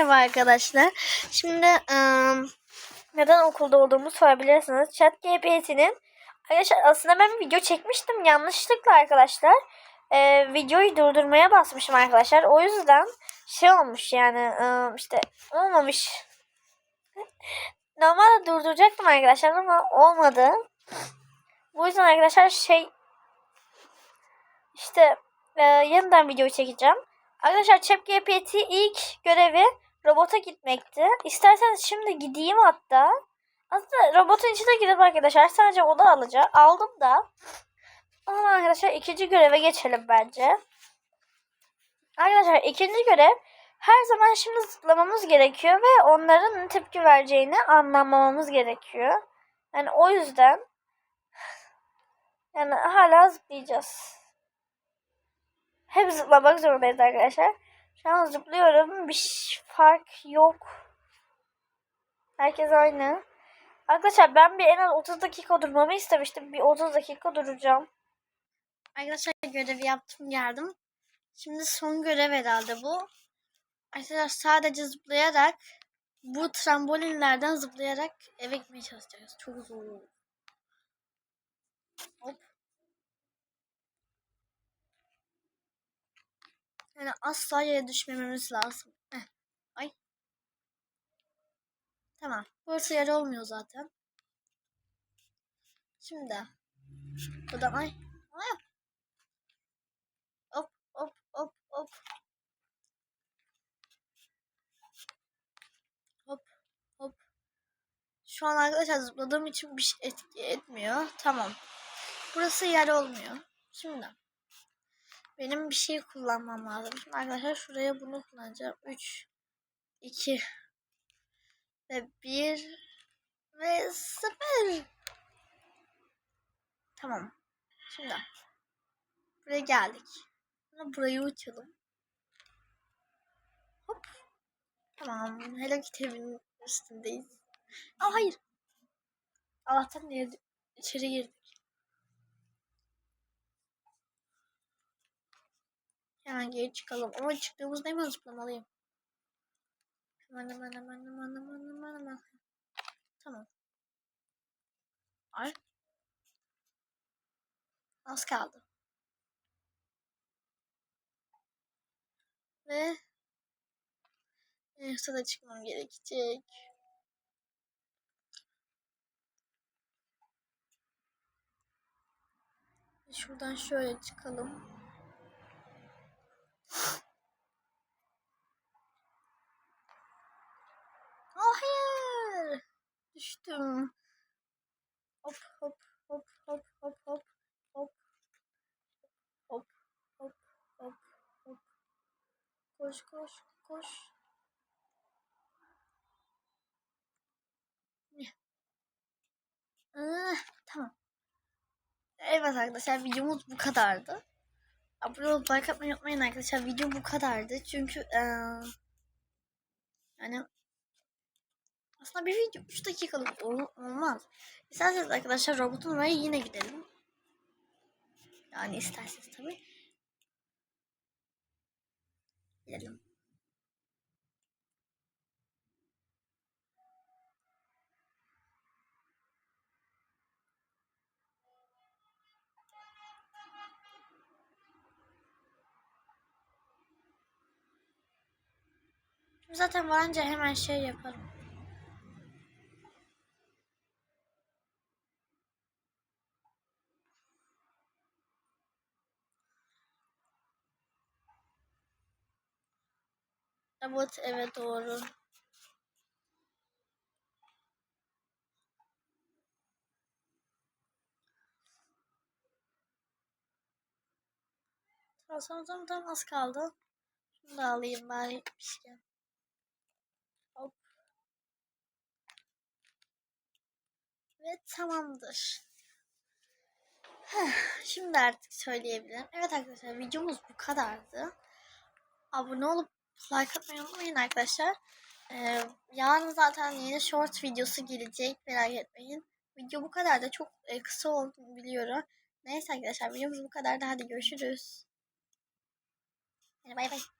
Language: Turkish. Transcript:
Merhaba arkadaşlar. Şimdi ım, neden okulda olduğumu sorabilirsiniz. Chat GPT'nin arkadaşlar aslında ben video çekmiştim yanlışlıkla arkadaşlar. Ee, videoyu durdurmaya basmışım arkadaşlar. O yüzden şey olmuş yani ım, işte olmamış. Normalde durduracaktım arkadaşlar ama olmadı. Bu yüzden arkadaşlar şey işte e, yeniden video çekeceğim. Arkadaşlar ChatGPT ilk görevi robota gitmekti. İsterseniz şimdi gideyim hatta. Aslında robotun içine gidip arkadaşlar sadece oda alacağım. Aldım da. O zaman arkadaşlar ikinci göreve geçelim bence. Arkadaşlar ikinci görev her zaman şimdi zıplamamız gerekiyor ve onların tepki vereceğini anlamamamız gerekiyor. Yani o yüzden yani hala zıplayacağız. Hep zıplamak zorundayız arkadaşlar. Şu an zıplıyorum. Bir fark yok. Herkes aynı. Arkadaşlar ben bir en az 30 dakika durmamı istemiştim. Bir 30 dakika duracağım. Arkadaşlar görevi yaptım geldim. Şimdi son görev herhalde bu. Arkadaşlar sadece zıplayarak bu trambolinlerden zıplayarak eve gitmeye çalışacağız. Çok zor. Hop. Yani asla yere düşmememiz lazım. Heh. Ay. Tamam. Burası yer olmuyor zaten. Şimdi. Buradan ay. Ay. Hop hop hop hop. Hop hop. Şu an arkadaşlar zıpladığım için bir şey etki etmiyor. Tamam. Burası yer olmuyor. Şimdi. Benim bir şey kullanmam lazım. Şimdi arkadaşlar şuraya bunu kullanacağım. 3 2 ve 1 ve 0. Tamam. Şimdi buraya geldik. Şimdi burayı uçalım. Hop. Tamam. Hello evinin üstündeyiz. Aa hayır. Allah'tan içeri girdik. Hemen geri çıkalım. Ama çıktığımızda hemen zıplamalıyım. Hemen hemen hemen hemen hemen hemen hemen. Tamam. Ay. Az kaldı. Ve Neyse da çıkmam gerekecek. Şuradan şöyle çıkalım. Oh hayır. Düştüm. Hop hop hop hop hop hop hop hop hop hop hop koş koş koş. Ah, tamam. Evet arkadaşlar videomuz bu kadardı. Abone olup like atmayı unutmayın arkadaşlar. Video bu kadardı. Çünkü eee yani aslında bir video 3 dakikalık ol- olmaz. İsterseniz arkadaşlar robotun oraya yine gidelim. Yani isterseniz tabii. Gidelim. Zaten varınca hemen şey yaparım. Robot evet doğru. Tamam tamam tamam, az kaldı. Şunu da alayım bari gitmişken. Hop. Ve tamamdır. Şimdi artık söyleyebilirim. Evet arkadaşlar videomuz bu kadardı. Abone olup like atmayı unutmayın arkadaşlar. Ee, yarın zaten yeni short videosu gelecek merak etmeyin. Video bu kadar da çok e, kısa oldu biliyorum. Neyse arkadaşlar videomuz bu kadar da hadi görüşürüz. Hadi bay bay.